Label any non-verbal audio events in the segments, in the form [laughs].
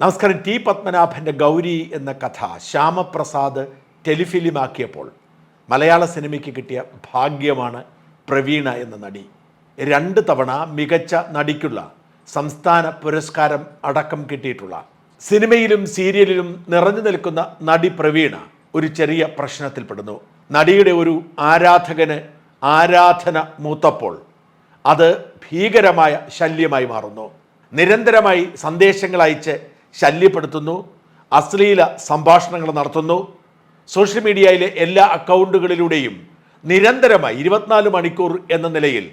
നമസ്കാരം. ടി പത്മനാഭന്റെ ഗൗരി എന്ന കഥ ശ്യാമപ്രസാദ് ടെലിഫിലിമാക്കിയപ്പോൾ മലയാള സിനിമയ്ക്ക് കിട്ടിയ ഭാഗ്യമാണ് പ്രവീണ എന്ന നടി. രണ്ട് തവണ മികച്ച നടിക്കുള്ള സംസ്ഥാന പുരസ്കാരം അടക്കം കിട്ടിയിട്ടുള്ള സിനിമയിലും സീരിയലിലും നിറഞ്ഞു നിൽക്കുന്ന നടി പ്രവീണ ഒരു ചെറിയ പ്രശ്നത്തിൽപ്പെടുന്നു നടിയുടെ ഒരു ആരാധകന് ആരാധന മൂത്തപ്പോൾ അത് ഭീകരമായ ശല്യമായി മാറുന്നു. നിരന്തരമായി സന്ദേശങ്ങൾ അയച്ച് ശല്യപ്പെടുത്തുന്നു അശ്ലീല സംഭാഷണങ്ങൾ നടത്തുന്നു. സോഷ്യൽ മീഡിയയിലെ എല്ലാ അക്കൗണ്ടുകളിലൂടെയും നിരന്തരമായി ഇരുപത്തിനാല് മണിക്കൂർ എന്ന നിലയിൽ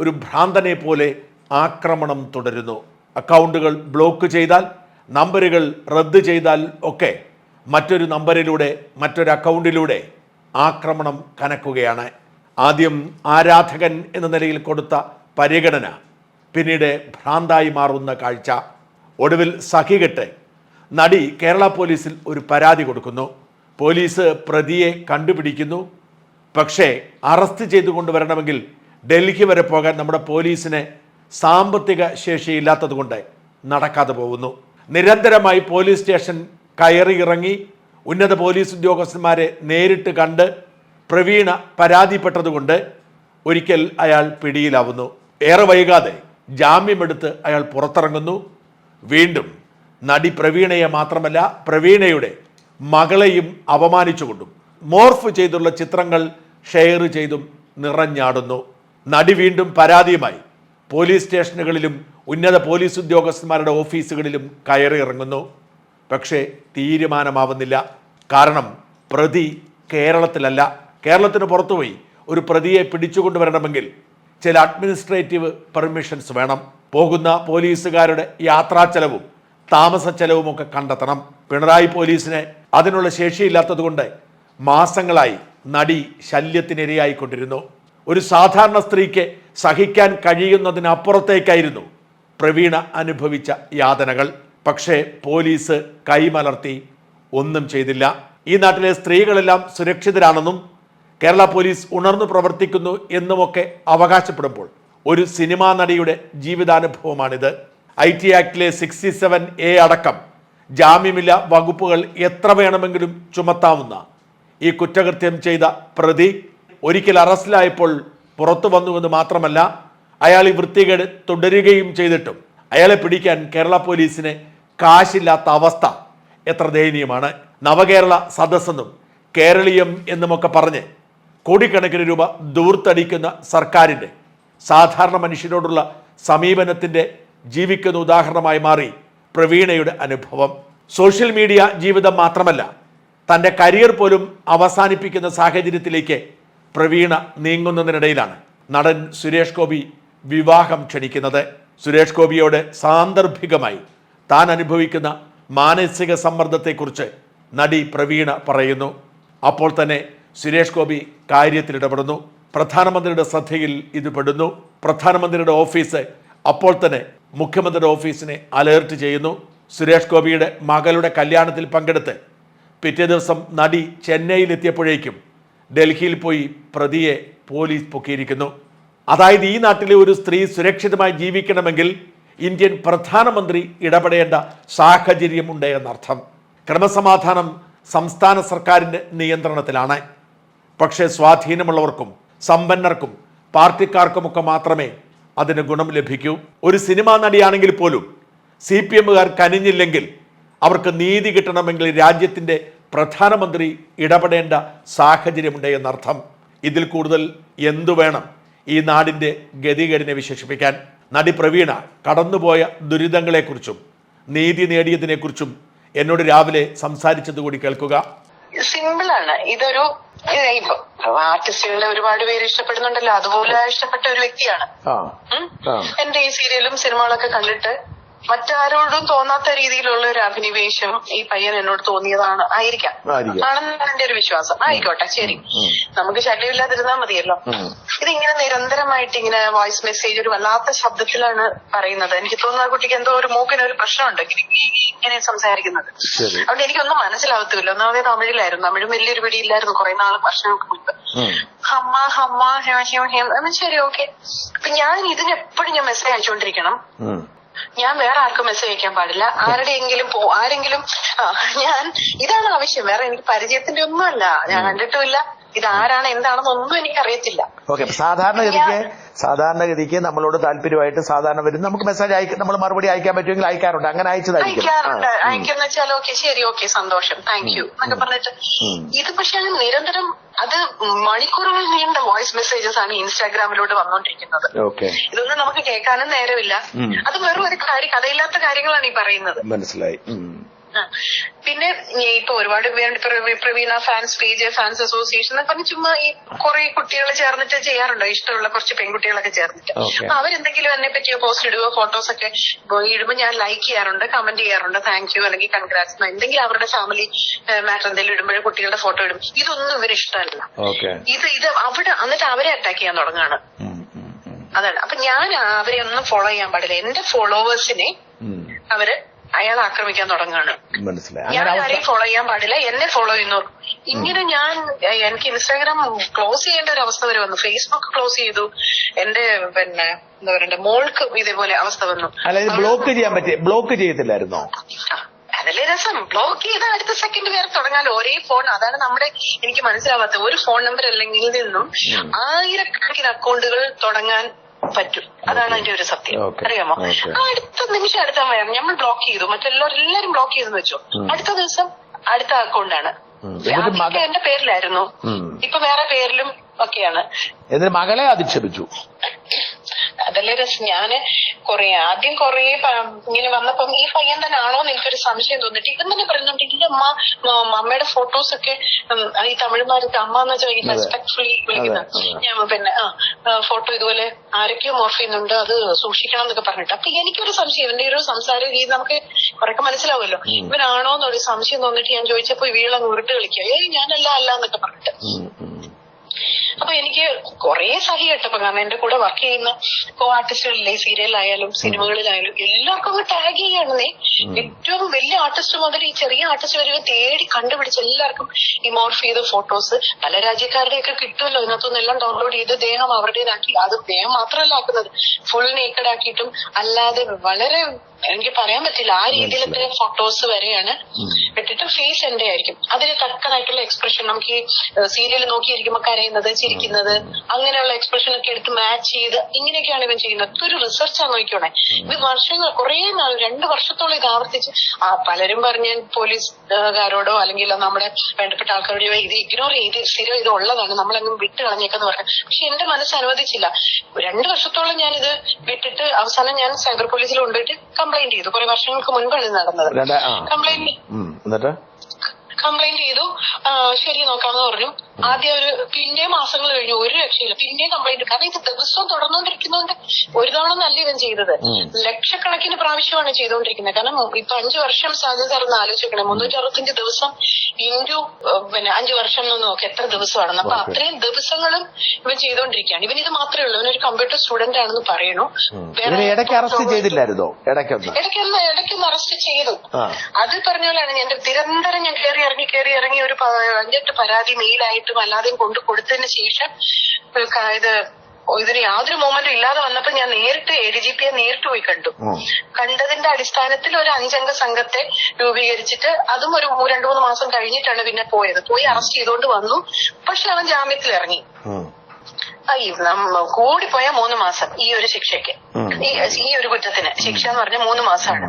ഒരു ഭ്രാന്തനെ പോലെ ആക്രമണം തുടരുന്നു. അക്കൗണ്ടുകൾ ബ്ലോക്ക് ചെയ്താൽ നമ്പറുകൾ റദ്ദ് ചെയ്താൽ ഒക്കെ മറ്റൊരു നമ്പറിലൂടെ മറ്റൊരു അക്കൗണ്ടിലൂടെ ആക്രമണം കനക്കുകയാണ്. ആദ്യം ആരാധകൻ എന്ന നിലയിൽ കൊടുത്ത പരിഗണന പിന്നീട് ഭ്രാന്തായി മാറുന്ന കാഴ്ച. ഒടുവിൽ സഖി സഹികെട്ട് നടി കേരള പോലീസിൽ ഒരു പരാതി കൊടുക്കുന്നു. പോലീസ് പ്രതിയെ കണ്ടുപിടിക്കുന്നു. പക്ഷേ അറസ്റ്റ് ചെയ്തു കൊണ്ടുവരണമെങ്കിൽ ഡൽഹി വരെ പോകാൻ നമ്മുടെ പോലീസിന് സാമ്പത്തിക ശേഷിയില്ലാത്തതുകൊണ്ട് നടക്കാതെ പോകുന്നു. നിരന്തരമായി പോലീസ് സ്റ്റേഷൻ കയറി ഇറങ്ങി ഉന്നത പോലീസ് ഉദ്യോഗസ്ഥന്മാരെ നേരിട്ട് കണ്ട് പ്രവീണ പരാതിപ്പെട്ടതുകൊണ്ട് ഒരിക്കൽ അയാൾ പിടിയിലാവുന്നു. ഏറെ വൈകാതെ ജാമ്യമെടുത്ത് അയാൾ പുറത്തിറങ്ങുന്നു. വീണ്ടും നടി പ്രവീണയെ മാത്രമല്ല പ്രവീണയുടെ മകളെയും അപമാനിച്ചുകൊണ്ടും മോർഫ് ചെയ്തുള്ള ചിത്രങ്ങൾ ഷെയർ ചെയ്തും നിറഞ്ഞാടുന്നു. നടി വീണ്ടും പരാതിയുമായി പോലീസ് സ്റ്റേഷനുകളിലും ഉന്നത പോലീസ് ഉദ്യോഗസ്ഥന്മാരുടെ ഓഫീസുകളിലും കയറി ഇറങ്ങുന്നു. പക്ഷേ തീരുമാനമാവുന്നില്ല. കാരണം പ്രതി കേരളത്തിലല്ല. കേരളത്തിന് പുറത്തുപോയി ഒരു പ്രതിയെ പിടിച്ചുകൊണ്ടുവരണമെങ്കിൽ ചില അഡ്മിനിസ്ട്രേറ്റീവ് പെർമിഷൻസ് വേണം. പോകുന്ന പോലീസുകാരുടെ യാത്രാ ചെലവും താമസ ചെലവും ഒക്കെ കണ്ടെത്തണം. പിണറായി പോലീസിനെ അതിനുള്ള ശേഷിയില്ലാത്തതുകൊണ്ട് മാസങ്ങളായി നടി ശല്യത്തിനിരയായിക്കൊണ്ടിരുന്നു. ഒരു സാധാരണ സ്ത്രീക്ക് സഹിക്കാൻ കഴിയുന്നതിനപ്പുറത്തേക്കായിരുന്നു പ്രവീണ അനുഭവിച്ച യാതനകൾ. പക്ഷേ പോലീസ് കൈമലർത്തി ഒന്നും ചെയ്തില്ല. ഈ നാട്ടിലെ സ്ത്രീകളെല്ലാം സുരക്ഷിതരാണെന്നും കേരള പോലീസ് ഉണർന്നു പ്രവർത്തിക്കുന്നു എന്നുമൊക്കെ അവകാശപ്പെടുമ്പോൾ ഒരു സിനിമാ നടിയുടെ ജീവിതാനുഭവമാണിത്. ഐ ടി ആക്ടിലെ സിക്സ്റ്റി സെവൻ എ അടക്കം ജാമ്യമില്ല വകുപ്പുകൾ എത്ര വേണമെങ്കിലും ചുമത്താവുന്ന ഈ കുറ്റകൃത്യം ചെയ്ത പ്രതി ഒരിക്കൽ അറസ്റ്റിലായപ്പോൾ പുറത്തു വന്നുവെന്ന് മാത്രമല്ല അയാൾ ഈ വൃത്തികേട് തുടരുകയും ചെയ്തിട്ടും അയാളെ പിടിക്കാൻ കേരള പോലീസിന് കാശില്ലാത്ത അവസ്ഥ എത്ര ദയനീയമാണ്. നവകേരള സദസ്സെന്നും കേരളീയം എന്നുമൊക്കെ പറഞ്ഞ് കോടിക്കണക്കിന് രൂപ ദൂർത്തടിക്കുന്ന സർക്കാരിന്റെ സാധാരണ മനുഷ്യരോടുള്ള സമീപനത്തിന്റെ ജീവിക്കുന്ന ഉദാഹരണമായി മാറി പ്രവീണയുടെ അനുഭവം. സോഷ്യൽ മീഡിയ ജീവിതം മാത്രമല്ല തന്റെ കരിയർ പോലും അവസാനിപ്പിക്കുന്ന സാഹചര്യത്തിലേക്ക് പ്രവീണ നീങ്ങുന്നതിനിടയിലാണ് നടൻ സുരേഷ് ഗോപി വിവാഹം ക്ഷണിക്കുന്നത്. സുരേഷ് ഗോപിയോട് സാന്ദർഭികമായി താൻ അനുഭവിക്കുന്ന മാനസിക സമ്മർദ്ദത്തെക്കുറിച്ച് നടി പ്രവീണ പറയുന്നു. അപ്പോൾ തന്നെ സുരേഷ് ഗോപി കാര്യത്തിൽ ഇടപെടുന്നു. പ്രധാനമന്ത്രിയുടെ ശ്രദ്ധയിൽ ഇത് പെടുന്നു. പ്രധാനമന്ത്രിയുടെ ഓഫീസ് അപ്പോൾ തന്നെ മുഖ്യമന്ത്രിയുടെ ഓഫീസിനെ അലേർട്ട് ചെയ്യുന്നു. സുരേഷ് ഗോപിയുടെ മകളുടെ കല്യാണത്തിൽ പങ്കെടുത്ത് പിറ്റേ ദിവസം നടി ചെന്നൈയിലെത്തിയപ്പോഴേക്കും ഡൽഹിയിൽ പോയി പ്രതിയെ പോലീസ് പൊക്കിയിരിക്കുന്നു. അതായത് ഈ നാട്ടിലെ ഒരു സ്ത്രീ സുരക്ഷിതമായി ജീവിക്കണമെങ്കിൽ ഇന്ത്യൻ പ്രധാനമന്ത്രി ഇടപെടേണ്ട സാഹചര്യമുണ്ട് എന്നർത്ഥം. ക്രമസമാധാനം സംസ്ഥാന സർക്കാരിന്റെ നിയന്ത്രണത്തിലാണ്. പക്ഷേ സ്വാധീനമുള്ളവർക്കും സമ്പന്നർക്കും പാർട്ടിക്കാർക്കുമൊക്കെ മാത്രമേ അതിന് ഗുണം ലഭിക്കൂ. ഒരു സിനിമാ നടിയാണെങ്കിൽ പോലും സി പി എമ്മുകാർ കനിഞ്ഞില്ലെങ്കിൽ അവർക്ക് നീതി കിട്ടണമെങ്കിൽ രാജ്യത്തിന്റെ പ്രധാനമന്ത്രി ഇടപെടേണ്ട സാഹചര്യമുണ്ട് എന്നർത്ഥം. ഇതിൽ കൂടുതൽ എന്തു വേണം ഈ നാടിന്റെ ഗതികേടിനെ വിശേഷിപ്പിക്കാൻ? നടി പ്രവീണ കടന്നുപോയ ദുരിതങ്ങളെക്കുറിച്ചും നീതി നേടിയതിനെക്കുറിച്ചും എന്നോട് രാവിലെ സംസാരിച്ചത് കൂടി കേൾക്കുക. സിമ്പിളാണ്. ഇതൊരു ഇത് ഇപ്പൊ ആർട്ടിസ്റ്റുകളെ ഒരുപാട് പേര് ഇഷ്ടപ്പെടുന്നുണ്ടല്ലോ. അതുപോലെ ഇഷ്ടപ്പെട്ട ഒരു വ്യക്തിയാണ്. എന്റെ ഈ സീരിയലും സിനിമകളൊക്കെ കണ്ടിട്ട് മറ്റാരോടും തോന്നാത്ത രീതിയിലുള്ള ഒരു അഭിനിവേശം ഈ പയ്യൻ എന്നോട് തോന്നിയതാണ്. ആയിരിക്കാം. ആണെന്നാണ് എന്റെ ഒരു വിശ്വാസം. ആയിക്കോട്ടെ ശരി. നമുക്ക് ശല്യമില്ലാതിരുന്നാ മതിയല്ലോ. ഇതിങ്ങനെ നിരന്തരമായിട്ട് ഇങ്ങനെ വോയിസ് മെസ്സേജ് ഒരു വല്ലാത്ത ശബ്ദത്തിലാണ് പറയുന്നത്. എനിക്ക് തോന്നുന്നു ആ കുട്ടിക്ക് എന്തോ ഒരു മൂക്കിന് ഒരു പ്രശ്നമുണ്ട് ഇങ്ങനെ- സംസാരിക്കുന്നത്. അതുകൊണ്ട് എനിക്കൊന്നും മനസ്സിലാവത്തില്ല ഒന്നാമതേ തമിഴിലായിരുന്നു. തമിഴും വലിയൊരു പിടിയില്ലായിരുന്നു കുറെ നാൾ വർഷങ്ങൾക്ക് മുൻപ്. ഹമ്മ ഹമ്മ ഹേം ഹേം ഹേം എന്നാ ശരി ഓക്കെ. അപ്പൊ ഞാൻ ഇതിനെപ്പോഴും ഞാൻ മെസ്സേജ് അയച്ചുകൊണ്ടിരിക്കണം. ഞാൻ വേറെ ആർക്കും മെസ്സേജ് അയക്കാൻ പാടില്ല. ആരുടെയെങ്കിലും പോ ആരെങ്കിലും ഞാൻ ഇതാണ് ആവശ്യം. വേറെ എനിക്ക് പരിചയത്തിന്റെ ഒന്നുമല്ല. ഞാൻ കണ്ടിട്ടുമില്ല. ഇത് ആരാണ് എന്താണെന്നൊന്നും എനിക്ക് അറിയത്തില്ല ഓക്കെ സാധാരണഗതിക്ക് സാധാരണഗതിക്ക് നമ്മളോട് താല്പര്യമായിട്ട് സാധാരണ വരും. നമുക്ക് മെസ്സേജ് അയക്കും നമ്മൾ മറുപടി അയക്കാൻ പറ്റുമെങ്കിൽ അയക്കാറുണ്ട്. അങ്ങനെ അയച്ചതായിരിക്കും. അയക്കാറുണ്ട്. അയക്കുന്ന വെച്ചാൽ ഓക്കെ ശരി ഓക്കെ സന്തോഷം. താങ്ക് യു എന്നൊക്കെ പറഞ്ഞിട്ട് ഇത് പക്ഷെ നിരന്തരം അത് മണിക്കൂറുകൾ നീണ്ട വോയിസ് മെസ്സേജസ് ആണ് ഇൻസ്റ്റാഗ്രാമിലൂടെ വന്നുകൊണ്ടിരിക്കുന്നത് ഓക്കെ. ഇതൊന്നും നമുക്ക് കേൾക്കാനും നേരമില്ല. അത് വെറും ഒരു കാര്യം കഥയില്ലാത്ത കാര്യങ്ങളാണ് ഈ പറയുന്നത്. മനസ്സിലായി. പിന്നെ ഇപ്പൊ ഒരുപാട് പേരുണ്ട് Praveena fans page fans association എന്നൊക്കെ പറഞ്ഞ് ചുമ്മാ ഈ കുറെ കുട്ടികൾ ചേർന്നിട്ട് ചെയ്യാറുണ്ടോ? ഇഷ്ടമുള്ള കുറച്ച് പെൺകുട്ടികളൊക്കെ ചേർന്നിട്ട്. അപ്പൊ അവരെന്തെങ്കിലും എന്നെ പറ്റിയോ പോസ്റ്റ് ഇടുവോ ഫോട്ടോസ് ഒക്കെ ഇടുമ്പോൾ ഞാൻ ലൈക്ക് ചെയ്യാറുണ്ട് കമന്റ് ചെയ്യാറുണ്ട് താങ്ക് യു അല്ലെങ്കിൽ കൺഗ്രാറ്റ്സ് എന്തെങ്കിലും അവരുടെ ഫാമിലി മാറ്റർ എന്തെങ്കിലും ഇടുമ്പോഴും കുട്ടികളുടെ ഫോട്ടോ ഇടും. ഇതൊന്നും ഇവർ ഇഷ്ടമല്ല ഇത് ഇത് അവിടെ എന്നിട്ട് അവരെ അറ്റാക്ക് ചെയ്യാൻ തുടങ്ങാണ്. അതാണ്. അപ്പൊ ഞാൻ അവരെ ഒന്നും ഫോളോ ചെയ്യാൻ പാടില്ല. എന്റെ ഫോളോവേഴ്സിനെ. അവർ അയാൾ ആക്രമിക്കാൻ തുടങ്ങാണ്. ഞാൻ ആരെയും ഫോളോ ചെയ്യാൻ പാടില്ല. എന്നെ ഫോളോ ചെയ്യുന്നു. ഇങ്ങനെ ഞാൻ എനിക്ക് ഇൻസ്റ്റാഗ്രാം ക്ലോസ് ചെയ്യേണ്ട ഒരു അവസ്ഥ വരെ വന്നു. ഫേസ്ബുക്ക് ക്ലോസ് ചെയ്തു. എന്റെ പിന്നെ എന്താ പറയണ്ടേ മോൾക്ക് ഇതേപോലെ അവസ്ഥ വന്നു. അല്ല ഇത് ബ്ലോക്ക് ചെയ്യാൻ പറ്റിയ ബ്ലോക്ക് ചെയ്യത്തില്ലായിരുന്നോ അതല്ല അതല്ലേ രസം. ബ്ലോക്ക് ചെയ്ത അടുത്ത സെക്കൻഡ് വേറെ തുടങ്ങാൻ ഒരേ ഫോൺ അതാണ് നമ്മുടെ എനിക്ക് മനസ്സിലാവാത്ത ഒരു ഫോൺ നമ്പർ അല്ലെങ്കിൽ നിന്നും ആയിരക്കണക്കിന് അക്കൗണ്ടുകൾ തുടങ്ങാൻ പറ്റും. അതാണ് അതിന്റെ ഒരു സത്യം. അറിയാമോ? അടുത്ത നിമിഷം അടുത്ത നമ്മൾ ബ്ലോക്ക് ചെയ്തു. മറ്റെല്ലാവരും എല്ലാരും ബ്ലോക്ക് ചെയ്തെന്ന് വെച്ചു. അടുത്ത ദിവസം അടുത്ത അക്കൗണ്ടാണ് ആദ്യമൊക്കെ എന്റെ പേരിലായിരുന്നു. ഇപ്പൊ വേറെ പേരിലും ഒക്കെയാണ്. മകളെ അധിക്ഷേപിച്ചു അതല്ലേ രസം ഞാൻ കൊറേ ആദ്യം കൊറേ ഇങ്ങനെ വന്നപ്പം ഈ പയ്യൻ തന്നെ ആണോ എന്ന് എനിക്കൊരു സംശയം തോന്നിട്ട് ഇവൻ തന്നെ പറയുന്നുണ്ട് ഇല്ല അമ്മ അമ്മയുടെ ഫോട്ടോസ് ഒക്കെ ഈ തമിഴ്മാരത്തെ അമ്മ എന്ന് വെച്ചാൽ അതെ. റെസ്പെക്ട്ഫുള്ളി വിളിക്കുന്ന. ഞാൻ പിന്നെ ആ ഫോട്ടോ ഇതുപോലെ ആരൊക്കെയോ മോർഫ് ചെയ്യുന്നുണ്ട് അത് സൂക്ഷിക്കണം എന്നൊക്കെ പറഞ്ഞിട്ട് അപ്പൊ എനിക്കൊരു സംശയം ഇവന്റെ ഒരു സംസാര രീതി നമുക്ക് കുറെയൊക്കെ മനസ്സിലാവുമല്ലോ ഇവനാണോ എന്നൊരു സംശയം തോന്നിട്ട് ഞാൻ ചോദിച്ചപ്പോ വീളങ്ങ് ഉരുട്ട് കളിക്കുക ഏയ് ഞാനല്ല അല്ല എന്നൊക്കെ പറഞ്ഞിട്ട്. അപ്പൊ എനിക്ക് കുറെ സഹി കേട്ടപ്പോ കാരണം എന്റെ കൂടെ വർക്ക് ചെയ്യുന്ന കോ ആർട്ടിസ്റ്റുകളില്ലേ സീരിയലായാലും സിനിമകളിലായാലും എല്ലാവർക്കും അങ്ങ് ടാഗ് നീ ഏറ്റവും വലിയ ആർട്ടിസ്റ്റ് മുതൽ ഈ ചെറിയ ആർട്ടിസ്റ്റ് വരെ തേടി കണ്ടുപിടിച്ച് എല്ലാവർക്കും ഈ മോർഫ് ചെയ്ത ഫോട്ടോസ് പല രാജ്യക്കാരുടെയൊക്കെ കിട്ടുമല്ലോ. ഇതിനകത്തുനിന്ന് എല്ലാം ഡൗൺലോഡ് ചെയ്ത് ദേഹം അവരുടേതാക്കി. അത് ദേഹം മാത്രമല്ല ആക്കുന്നത്. ഫുൾ നേക്കഡ് ആക്കിയിട്ടും അല്ലാതെ വളരെ എനിക്ക് പറയാൻ പറ്റില്ല. ആ രീതിയിലത്തെ ഫോട്ടോസ് വരെയാണ് ഇട്ടിട്ട് ഫേസ് എന്റെ ആയിരിക്കും. അതിന് തക്കതായിട്ടുള്ള എക്സ്പ്രഷൻ നമുക്ക് ഈ സീരിയൽ നോക്കിയിരിക്കുമ്പോ കരയുന്നത് ചിരിക്കുന്നത് അങ്ങനെയുള്ള എക്സ്പ്രഷൻ ഒക്കെ എടുത്ത് മാച്ച് ചെയ്ത് ഇങ്ങനെയൊക്കെയാണ് ഇവൻ ചെയ്യുന്നത്. ഇതൊരു റിസർച്ചാണ് നോക്കിയോണേ ഇത് വർഷങ്ങൾ കുറെ നാൾ രണ്ട് വർഷത്തോളം ഇത് ആവർത്തിച്ച് ആ പലരും പറഞ്ഞ പോലീസുകാരോടോ അല്ലെങ്കിൽ നമ്മുടെ വേണ്ടപ്പെട്ട ആൾക്കാരോടോ ഇത് ഇഗ്നോർ ചെയ്ത് സ്ഥിരം ഇത് ഉള്ളതാണ് നമ്മളങ്ങ് വിട്ട് കളഞ്ഞേക്കെന്ന് പറഞ്ഞു. പക്ഷെ എന്റെ മനസ്സ് അനുവദിച്ചില്ല. രണ്ട് വർഷത്തോളം ഞാനിത് വിട്ടിട്ട് അവസാനം ഞാൻ സൈബർ പോലീസിൽ കൊണ്ടുപോയിട്ട് കംപ്ലൈന്റ് ചെയ്തു. കുറെ വർഷങ്ങൾക്ക് മുൻപാണ് ഇത് നടന്നത്. കംപ്ലൈന്റ്. കംപ്ലൈന്റ് ചെയ്തു. ശരി നോക്കാമെന്ന് പറഞ്ഞു. ആദ്യം ഒരു പിന്നെ മാസങ്ങൾ കഴിഞ്ഞു. ഒരു രക്ഷയില്ല. പിന്നെ കംപ്ലൈന്റ് കാരണം ഇത് ദിവസവും തുടർന്നുകൊണ്ടിരിക്കുന്നതുകൊണ്ട് ഒരു തവണ നല്ല ഇവൻ ചെയ്തത്. ലക്ഷക്കണക്കിന് പ്രാവശ്യമാണ് ചെയ്തുകൊണ്ടിരിക്കുന്നത്. കാരണം ഇപ്പൊ അഞ്ചു വർഷം സാധ്യത സാറൊന്ന് ആലോചിക്കണേ. മുന്നൂറ്റി അറുപത്തഞ്ച് ദിവസം ഇന്റു പിന്നെ അഞ്ചു വർഷം എന്ന് നോക്കി എത്ര ദിവസമാണെന്ന് അപ്പൊ. അത്രയും ദിവസങ്ങളും ഇവൻ ചെയ്തുകൊണ്ടിരിക്കുകയാണ്. ഇവൻ ഇത് മാത്രമേ ഉള്ളൂ. ഇവനൊരു കമ്പ്യൂട്ടർ സ്റ്റുഡന്റ് ആണെന്ന് പറയണു. ഇടയ്ക്ക് അറസ്റ്റ് ചെയ്തില്ലായിരുന്നോ? ഇടയ്ക്കൊന്ന്. ഇടയ്ക്കൊന്ന് ഇടയ്ക്കൊന്ന് അറസ്റ്റ് ചെയ്തു. അത് പറഞ്ഞ പോലെയാണ് എന്റെ നിരന്തരം ഞാൻ കയറി ഇറങ്ങി കയറി ഇറങ്ങി ഒരു അഞ്ചെട്ട് പരാതി മെയിലായിട്ടും അല്ലാതെയും കൊണ്ടു കൊടുത്തതിന് ശേഷം ഇത് ഇതിന് യാതൊരു മൂമെന്റും ഇല്ലാതെ വന്നപ്പോൾ ഞാൻ നേരിട്ട് എ ഡി ജി പിയെ നേരിട്ട് പോയി കണ്ടു. കണ്ടതിന്റെ അടിസ്ഥാനത്തിൽ ഒരു അഞ്ചംഗ സംഘത്തെ രൂപീകരിച്ചിട്ട് അതും ഒരു രണ്ടു മൂന്ന് മാസം കഴിഞ്ഞിട്ടാണ് പിന്നെ പോയത്. പോയി അറസ്റ്റ് ചെയ്തുകൊണ്ട് വന്നു. പക്ഷെ അവൻ ജാമ്യത്തിൽ ഇറങ്ങി. കൂടിപ്പോയ മൂന്ന് മാസം ഈ ഒരു ശിക്ഷയ്ക്ക്. ഈ ഒരു കുറ്റത്തിന്. ശിക്ഷ എന്ന് പറഞ്ഞ മൂന്ന് മാസമാണ്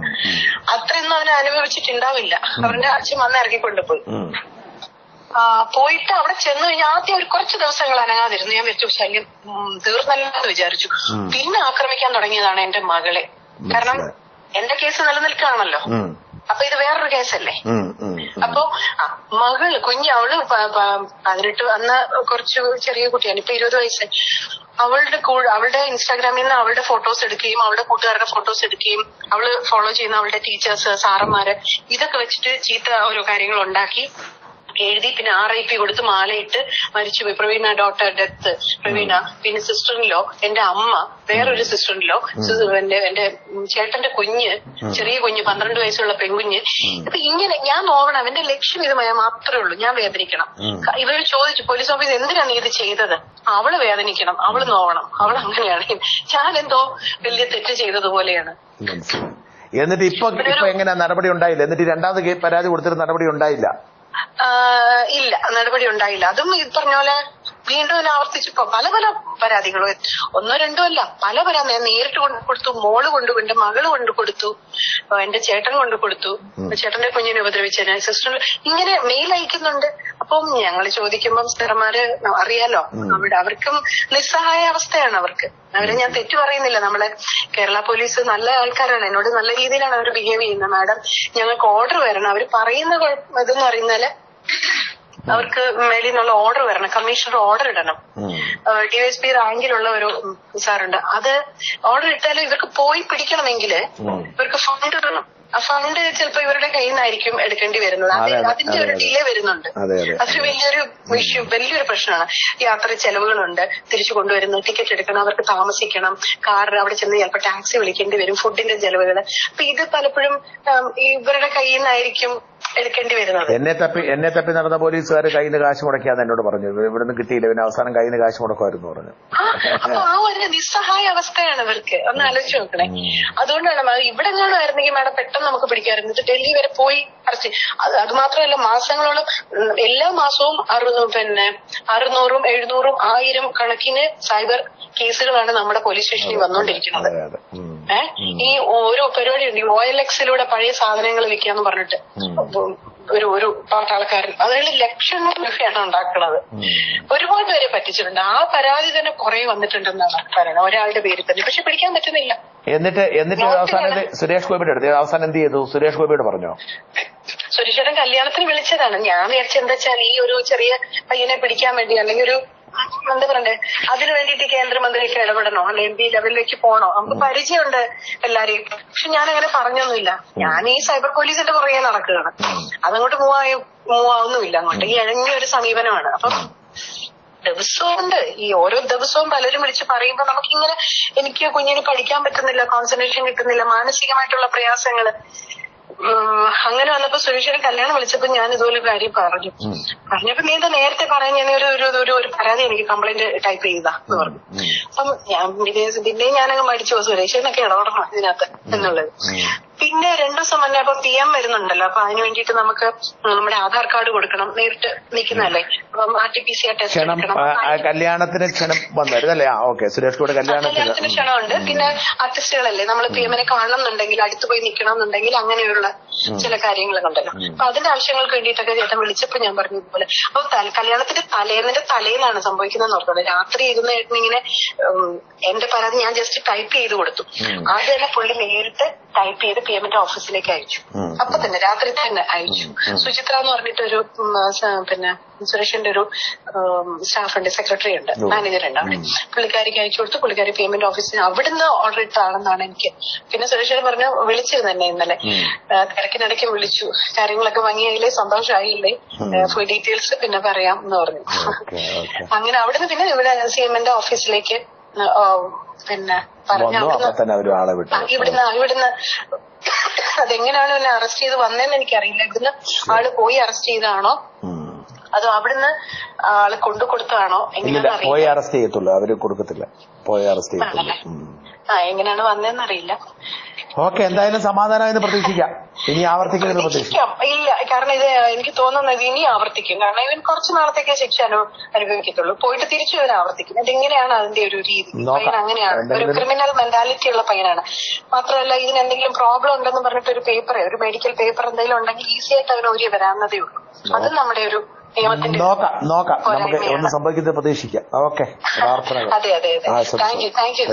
അത്രയൊന്നും അവനെ അനുഭവിച്ചിട്ടുണ്ടാവില്ല. അവന്റെ അച്ഛൻ വന്ന് ഇറക്കിക്കൊണ്ടുപോയി പോയിട്ട് അവിടെ ചെന്ന് കഴിഞ്ഞാൽ ആദ്യം ഒരു കുറച്ച് ദിവസങ്ങൾ അനങ്ങാതിരുന്നു. ഞാൻ വെച്ചു ശല്യം തീർന്നല്ലെന്ന് വിചാരിച്ചു. പിന്നെ ആക്രമിക്കാൻ തുടങ്ങിയതാണ് എന്റെ മകളെ. കാരണം എന്റെ കേസ് നിലനിൽക്കുകയാണല്ലോ. ഉം. അപ്പൊ ഇത് വേറൊരു കേസല്ലേ? അപ്പോ മകൾ കുഞ്ഞ് അവൾ പതിനെട്ട് അന്ന് കുറച്ച് ചെറിയ കുട്ടിയാണ് ഇപ്പൊ ഇരുപത് വയസ്സ്. അവളുടെ കൂടെ അവളുടെ ഇൻസ്റ്റാഗ്രാമിൽ നിന്ന് അവളുടെ ഫോട്ടോസ് എടുക്കുകയും അവളുടെ കൂട്ടുകാരുടെ ഫോട്ടോസ് എടുക്കുകയും അവൾ ഫോളോ ചെയ്യുന്ന അവളുടെ ടീച്ചേഴ്സ് സാറന്മാര് ഇതൊക്കെ വെച്ചിട്ട് ചീത്ത ഓരോ കാര്യങ്ങൾ ഉണ്ടാക്കി. എഴുതി പിന്നെ ആർ ഐ പി കൊടുത്ത് മാലയിട്ട് മരിച്ചുപോയി പ്രവീണ ഡോക്ടർ ഡെത്ത് പ്രവീണ. പിന്നെ സിസ്റ്ററിനിലോ എന്റെ അമ്മ വേറൊരു സിസ്റ്ററിനിലോ എന്റെ എന്റെ ചേട്ടന്റെ കുഞ്ഞ് ചെറിയ കുഞ്ഞ് പന്ത്രണ്ട് വയസ്സുള്ള പെൺകുഞ്ഞ്. അപ്പൊ ഇങ്ങനെ ഞാൻ നോക്കണം എന്റെ ലക്ഷ്യം ഇത് മാത്രമേ ഉള്ളൂ. ഞാൻ വേദനിക്കണം. ഇവർ ചോദിച്ചു പോലീസ് ഓഫീസ് എന്തിനാണ് നീ ഇത് ചെയ്തത്? അവൾ വേദനിക്കണം. അവൾ നോവണം. അവൾ അങ്ങനെയാണ്. ഞാൻ എന്തോ വലിയ തെറ്റ് ചെയ്തതുപോലെയാണ്. എന്നിട്ട് ഇപ്പൊ ഇപ്പൊ എങ്ങനെ നടപടി ഉണ്ടായില്ല? എന്നിട്ട് രണ്ടാമത് പരാതി കൊടുത്തിട്ട് നടപടി ഉണ്ടായില്ല? ഇല്ല നടപടി ഉണ്ടായില്ല. അതും ഈ പറഞ്ഞ പോലെ വീണ്ടും ഇതിനെ ആവർത്തിച്ചപ്പോ പല പല പരാതികളും. ഒന്നോ രണ്ടോ അല്ല. പല പരാതി. ഞാൻ നേരിട്ട് കൊണ്ട് കൊടുത്തു. മോൾ കൊണ്ട് എന്റെ മകൾ കൊണ്ട് കൊടുത്തു. എന്റെ ചേട്ടൻ കൊണ്ട് കൊടുത്തു. ചേട്ടന്റെ കുഞ്ഞിനെ ഉപദ്രവിച്ചതിന് സിസ്റ്റർ ഇങ്ങനെ മെയിൽ അയക്കുന്നുണ്ട്. അപ്പം ഞങ്ങൾ ചോദിക്കുമ്പം സാറന്മാര് അറിയാലോ. അവിടെ അവർക്കും നിസ്സഹായ അവസ്ഥയാണ് അവർക്ക്. അവരെ ഞാൻ തെറ്റു പറയുന്നില്ല. നമ്മളെ കേരള പോലീസ് നല്ല ആൾക്കാരാണ്. എന്നോട് നല്ല രീതിയിലാണ് അവർ ബിഹേവ് ചെയ്യുന്നത്. മാഡം ഞങ്ങൾക്ക് ഓർഡർ വരണം. അവർ പറയുന്ന ഇതെന്ന് അറിയുന്നാൽ അവർക്ക് മേളിൽ നിന്നുള്ള ഓർഡർ വരണം. കമ്മീഷണർ ഓർഡർ ഇടണം. ഡിവൈഎസ്പി റാങ്കിലുള്ള ഒരു സാറുണ്ട്. അത് ഓർഡർ ഇട്ടാലും ഇവർക്ക് പോയി പിടിക്കണമെങ്കിൽ ഇവർക്ക് ഫണ്ട് ഇടണം. ഫണ്ട് ചിലപ്പോ ഇവരുടെ കയ്യിൽ നിന്നായിരിക്കും എടുക്കേണ്ടി വരുന്നത്. അത് അതെ, അതെ, അതിന്റെ ഒരു ഡിലേ വരുന്നുണ്ട്. അതെ, അതെ. അതൊരു വലിയൊരു ഇഷ്യൂ വലിയൊരു പ്രശ്നമാണ്. യാത്ര ചെലവുകളുണ്ട്. തിരിച്ചു കൊണ്ടുവരുന്നു ടിക്കറ്റ് എടുക്കണം അവർക്ക് താമസിക്കണം കാർ അവിടെ ചെന്ന് ചിലപ്പോൾ ടാക്സി വിളിക്കേണ്ടി വരും ഫുഡിന്റെ ചെലവുകൾ അപ്പൊ ഇത് പലപ്പോഴും ഇവരുടെ കയ്യിൽ നിന്നായിരിക്കും എടുക്കേണ്ടി വരുന്നത്. എന്നെ തപ്പി എന്നെ തപ്പി നടന്ന പോലീസുകാർ കയ്യിൽ നിന്ന് കാശ് മുടക്കിയാന്ന് എന്നോട് പറഞ്ഞു. ഇവിടുന്ന് കിട്ടിയില്ല. പിന്നെ അവസാനം കയ്യിൽ നിന്ന് കാശ് മുടക്കുമായിരുന്നു പറഞ്ഞു. ആ, ആ ഒരു നിസ്സഹായ അവസ്ഥയാണ് ഇവർക്ക്. ഒന്ന് ആലോചിച്ച് നോക്കണേ. അതുകൊണ്ടാണ് ഇവിടെ ഇവിടെ ആയിരുന്നെങ്കിൽ മാഡം പെട്ടെന്ന് നമുക്ക് പിടിക്കാറുണ്ട് ഇത് ഡൽഹി വരെ പോയി അറസ്റ്റ് അത് മാത്രമല്ല മാസങ്ങളോളം എല്ലാ മാസവും അറുനൂ പിന്നെ അറുന്നൂറും എഴുന്നൂറും ആയിരം കണക്കിന് സൈബർ കേസുകളാണ് നമ്മുടെ പോലീസ് സ്റ്റേഷനിൽ വന്നുകൊണ്ടിരിക്കുന്നത്. അതെ അതെ. ഏ? ഈ ഓരോ പരിപാടിയുണ്ട്. ഈ ഒ എൽ എക്സിലൂടെ പഴയ സാധനങ്ങൾ വിൽക്കാന്ന് പറഞ്ഞിട്ട് ഒരു ഒരു പാട്ടാൾക്കാരൻ അതായത് ലക്ഷങ്ങൾ രൂപയാണ് ഉണ്ടാക്കുന്നത്. ഒരുപാട് പേരെ പറ്റിച്ചിട്ടുണ്ട്. ആ പരാതി തന്നെ കുറെ വന്നിട്ടുണ്ടെന്നാണ് പറയുന്നത്. ഒരാളുടെ പേരിൽ തന്നെ. പക്ഷെ പിടിക്കാൻ പറ്റുന്നില്ല. എന്നിട്ട് എന്നിട്ട് അവസാനം സുരേഷ് ഗോപിയുടെ അടുത്ത് അവസാനം എന്ത് ചെയ്തു? സുരേഷ് ഗോപിയോട് പറഞ്ഞോ? സുരേഷേട്ടൻ കല്യാണത്തിന് വിളിച്ചതാണ്. ഞാൻ വിചാരിച്ചത് എന്താ വെച്ചാൽ ഈ ഒരു ചെറിയ പയ്യനെ പിടിക്കാൻ വേണ്ടി അല്ലെങ്കിൽ ഒരു എന്താ പറയണ്ടേ? അതിനു വേണ്ടിയിട്ട് കേന്ദ്രമന്ത്രിയൊക്കെ ഇടപെടണോ? അല്ലെ എം പി ലെവലിലേക്ക് പോണോ നമുക്ക് പരിചയമുണ്ട് എല്ലാരെയും. പക്ഷെ ഞാൻ അങ്ങനെ പറഞ്ഞൊന്നുമില്ല. ഞാൻ ഈ സൈബർ പോലീസിന്റെ പുറകെ നടക്കുകയാണ്. അതങ്ങോട്ട് മൂവായി മൂവാവുന്നുമില്ല. അങ്ങോട്ട് ഈ ഇഴങ്ങിയ ഒരു സമീപനമാണ്. അപ്പം ദിവസവും ഉണ്ട് ഈ ഓരോ ദിവസവും പലരും വിളിച്ച് പറയുമ്പോ നമുക്കിങ്ങനെ എനിക്ക് കുഞ്ഞിന് പഠിക്കാൻ പറ്റുന്നില്ല കോൺസെൻട്രേഷൻ കിട്ടുന്നില്ല മാനസികമായിട്ടുള്ള പ്രയാസങ്ങൾ. അങ്ങനെ വന്നപ്പോ സുരേഷിയുടെ കല്യാണം വിളിച്ചപ്പോ ഞാൻ ഇതുപോലെ കാര്യം പറഞ്ഞു. പറഞ്ഞപ്പോ നീ എന്താ നേരത്തെ പറയാൻ ഞാൻ ഒരു ഒരു ഒരു പരാതി എനിക്ക് കംപ്ലൈന്റ് ടൈപ്പ് ചെയ്താ എന്ന് പറഞ്ഞു. അപ്പം ഞാൻ പിന്നെ പിന്നെയും ഞാനങ്ങ് മടിച്ചു. സുരേഷ് സുരേഷിനൊക്കെ ഇടപെടണം ഇതിനകത്ത് എന്നുള്ളത്. പിന്നെ രണ്ടു ദിവസം മുന്നേ അപ്പൊ പി എം വരുന്നുണ്ടല്ലോ. അപ്പൊ അതിന് വേണ്ടിയിട്ട് നമുക്ക് നമ്മുടെ ആധാർ കാർഡ് കൊടുക്കണം നേരിട്ട് നിൽക്കുന്നതല്ലേ? അപ്പം R T P C R test ക്ഷണം എടുക്കണം. ആ, ആ, കല്യാണത്തിന് ക്ഷണം വന്നായിരുന്നു അല്ലേ ആ ഓക്കെ. സുരേഷ് കൂടെ കല്യാണത്തിന്. കല്യാണത്തിന് ക്ഷണമുണ്ട്. പിന്നെ ആർട്ടിസ്റ്റുകളല്ലേ? നമ്മൾ പി എമ്മിനെ കാണണം എന്നുണ്ടെങ്കിൽ അടുത്ത് പോയി നിൽക്കണം എന്നുണ്ടെങ്കിൽ അങ്ങനെയുള്ള ചില കാര്യങ്ങളൊക്കെ ഉണ്ടല്ലോ അപ്പൊ അതിന്റെ ആവശ്യങ്ങൾക്ക് വേണ്ടിയിട്ടൊക്കെ ചേട്ടൻ വിളിച്ചപ്പോ ഞാൻ പറഞ്ഞു ഇതുപോലെ അപ്പൊ തല- കല്യാണത്തിന്റെ തലേന്നിന്റെ തലേന്നാണ് സംഭവിക്കുന്നത് നോക്കുന്നത് രാത്രി ഇരുന്ന് ചേട്ടൻ ഇങ്ങനെ ഉം, എന്റെ പരാതി ഞാൻ ജസ്റ്റ് ടൈപ്പ് ചെയ്ത് കൊടുത്തു. അത് തന്നെ പുള്ളി നേരിട്ട് ടൈപ്പ് ചെയ്ത് പി എമ്മിന്റെ ഓഫീസിലേക്ക് അയച്ചു. അപ്പൊ തന്നെ രാത്രി തന്നെ അയച്ചു. സുചിത്ര എന്ന് പറഞ്ഞിട്ട് ഒരു പിന്നെ സുരേഷിന്റെ ഒരു സ്റ്റാഫ് ഉണ്ട് സെക്രട്ടറി ഉണ്ട് മാനേജർ ഉണ്ട് അവിടെ. പുള്ളിക്കാരിക്ക് അയച്ചു കൊടുത്തു പുള്ളിക്കാരി പേയ്മെന്റ് ഓഫീസിൽ അവിടുന്ന് ഓർഡർ ഇട്ടാണെന്നാണ് എനിക്ക്. പിന്നെ സുരേഷ് പറഞ്ഞു വിളിച്ചിരുന്നു എന്നെ ഇന്നലെ. തിരക്കിനിടയ്ക്ക് വിളിച്ചു. കാര്യങ്ങളൊക്കെ ഭംഗിയായില്ലേ? സന്തോഷമായില്ലേ ഫുൾ ഡീറ്റെയിൽസ് പിന്നെ പറയാം എന്ന് പറഞ്ഞു. [laughs] അങ്ങനെ അവിടുന്ന് പിന്നെ ഇവിടെ സി എമ്മിന്റെ ഓഫീസിലേക്ക് പിന്നെ പറഞ്ഞു തന്നെ വിട്ടു. ഇവിടുന്ന് ഇവിടുന്ന് അതെങ്ങനെയാണ് എന്നെ അറസ്റ്റ് ചെയ്ത് വന്നതെന്ന് എനിക്കറിയില്ല. ഇവിടുന്ന് ആൾ പോയി അറസ്റ്റ് ചെയ്താണോ. അതോ അവിടുന്ന് ആൾ കൊണ്ടു കൊടുത്തതാണോ? പോയി അറസ്റ്റ് ചെയ്യത്തുള്ളൂ. അവർ കൊടുക്കത്തില്ല. പോയി അറസ്റ്റ് ചെയ്യത്തുള്ളൂ. ആ എങ്ങനെയാണ് വന്നതെന്ന് അറിയില്ല. ഓക്കെ എന്തായാലും സമാധാനമായെന്ന് പ്രതീക്ഷിക്കാം. ഇനി ആവർത്തിക്കുന്നതിന് പ്രതീക്ഷിക്കാം. പ്രതീക്ഷിക്കാം. ഇല്ല കാരണം ഇത് എനിക്ക് തോന്നുന്നത് ഇനി ആവർത്തിക്കും. കാരണം ഇവൻ കുറച്ച് നാളത്തേക്ക് ശിക്ഷ അനു അനുഭവിക്കത്തുള്ളൂ. പോയിട്ട് തിരിച്ചു ഇവൻ ആവർത്തിക്കും. അതെങ്ങനെയാണ് അതിന്റെ ഒരു രീതി? പയ്യൻ അങ്ങനെയാണ് ഒരു ക്രിമിനൽ മെന്റാലിറ്റി ഉള്ള പയ്യനാണ്. മാത്രമല്ല ഇതിന് എന്തെങ്കിലും പ്രോബ്ലം ഉണ്ടെന്ന് പറഞ്ഞിട്ട് ഒരു പേപ്പർ ഒരു മെഡിക്കൽ പേപ്പർ എന്തെങ്കിലും ഉണ്ടെങ്കിൽ ഈസി ആയിട്ട് അവൻ ഊരി വരാവുന്നതേ ഉള്ളൂ. അത് നമ്മുടെ ഒരു നോക്കാം നോക്കാം. നമുക്ക് ഒന്ന് സംഭവിക്കുന്നത് പ്രതീക്ഷിക്കാം. ഓക്കെ. പ്രാർത്ഥന അതെ അതെ അതെ. Thank you thank you.